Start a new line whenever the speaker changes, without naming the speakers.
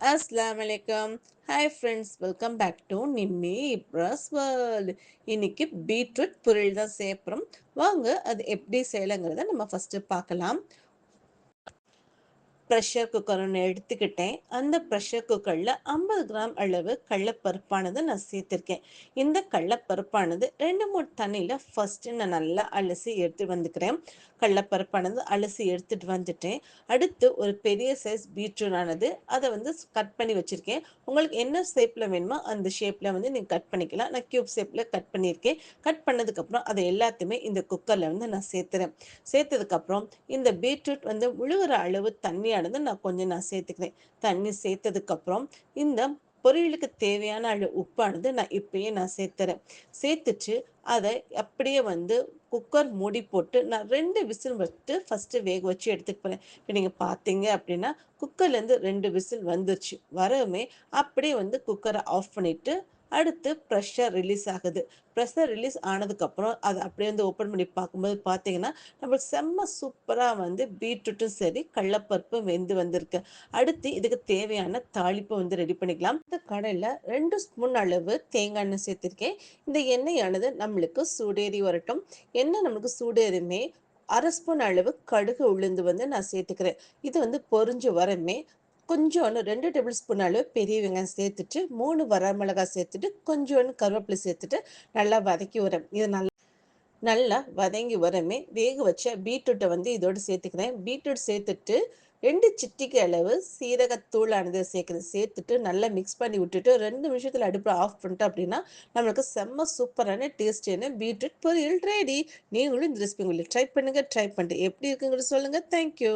அஸ்லாம் வலைக்கம் hi friends welcome back to Nimmi இப்ரஸ் world இன்னைக்கு பீட்ரூட் பொருள் தான் சேர்ப்புறோம் வாங்க அது எப்படி செய்யலைங்கிறத நம்ம ஃபஸ்ட்டு பார்க்கலாம். ப்ரெஷர் குக்கர் ஒன்று எடுத்துக்கிட்டேன். அந்த ப்ரெஷர் குக்கரில் ஐம்பது கிராம் அளவு கடலப்பருப்பானது நான் சேர்த்துருக்கேன். இந்த கடலப்பருப்பானது ரெண்டு மூணு தண்ணியில் ஃபஸ்ட்டு நான் நல்லா அலசி எடுத்து வந்துக்கிறேன். கடலப்பருப்பானது அலசி எடுத்துகிட்டு வந்துட்டேன். அடுத்து ஒரு பெரிய சைஸ் பீட்ரூட்டானது அதை வந்து கட் பண்ணி வச்சுருக்கேன். உங்களுக்கு என்ன ஷேப்பில் வேணுமோ அந்த ஷேப்பில் வந்து நீங்கள் கட் பண்ணிக்கலாம். நான் க்யூப் ஷேப்பில் கட் பண்ணியிருக்கேன். கட் பண்ணதுக்கப்புறம் அதை எல்லாத்தையுமே இந்த குக்கரில் வந்து நான் சேர்த்துறேன். சேர்த்ததுக்கப்புறம் இந்த பீட்ரூட் வந்து முழுகிற அளவு தண்ணியானது நான் கொஞ்சம் நான் சேர்த்துக்கிறேன். தண்ணி சேர்த்ததுக்கப்புறம் இந்த பொரியலுக்கு தேவையான அளவு உப்பானது நான் இப்பயே நான் சேர்த்துறேன். சேர்த்துட்டு அதை அப்படியே வந்து குக்கர் மூடி போட்டு நான் ரெண்டு விசில் வச்சு ஃபஸ்ட்டு வேக வச்சு எடுத்துக்க போகிறேன் இப்போ நீங்கள் பார்த்தீங்க அப்படின்னா குக்கர்லேருந்து ரெண்டு விசில் வந்துருச்சு. வரவுமே அப்படியே வந்து குக்கரை ஆஃப் பண்ணிவிட்டு அடுத்து ப்ரெஷர் ரிலீஸ் ஆகுது. ப்ரெஷர் ரிலீஸ் ஆனதுக்கப்புறம் அதை அப்படியே வந்து ஓப்பன் பண்ணி பார்க்கும்போது பார்த்தீங்கன்னா நம்மளுக்கு செம்ம சூப்பராக வந்து பீட்ரூட்டும் சரி கடலப்பருப்பும் வெந்து வந்திருக்கு. அடுத்து இதுக்கு தேவையான தாளிப்பை வந்து ரெடி பண்ணிக்கலாம். இந்த கடையில் ரெண்டு ஸ்பூன் அளவு தேங்காய் எண்ணெய் சேர்த்துருக்கேன். இந்த எண்ணெயானது நம்மளுக்கு சூடேறி வரட்டும். எண்ணெய் நம்மளுக்கு சூடேறுமே அரை ஸ்பூன் அளவு கடுகு உளுந்து வந்து நான் சேர்த்துக்கிறேன். இது வந்து பொறிஞ்சு வரமே கொஞ்சோண்டு ரெண்டு டேபிள் ஸ்பூன் அளவு பெரிய வெங்காயம் சேர்த்துட்டு மூணு வரமிளகாய் சேர்த்துட்டு கொஞ்சோண்டு கருவேப்பிலை சேர்த்துட்டு நல்லா வதக்கி வரும் இது நல்லா நல்லா வதங்கி வரமே வேக வச்ச பீட்ரூட்டை வந்து இதோடு சேர்த்துக்கிறேன். பீட்ரூட் சேர்த்துட்டு ரெண்டு சிட்டிக்கு அளவு சீரகத்தூளானது சேர்க்குறது சேர்த்துட்டு நல்லா மிக்ஸ் பண்ணி விட்டுட்டு ரெண்டு நிமிஷத்தில் அடுப்பில் ஆஃப் பண்ணிட்டோம் அப்படின்னா நம்மளுக்கு செம்ம சூப்பரான டேஸ்டியான பீட்ரூட் பொரியல் ரெடி நீங்களும் இந்த ரெசிபி உங்களுக்கு ட்ரை பண்ணுங்கள் ட்ரை பண்ணிட்டு எப்படி இருக்குங்கிறது சொல்லுங்கள் தேங்க்யூ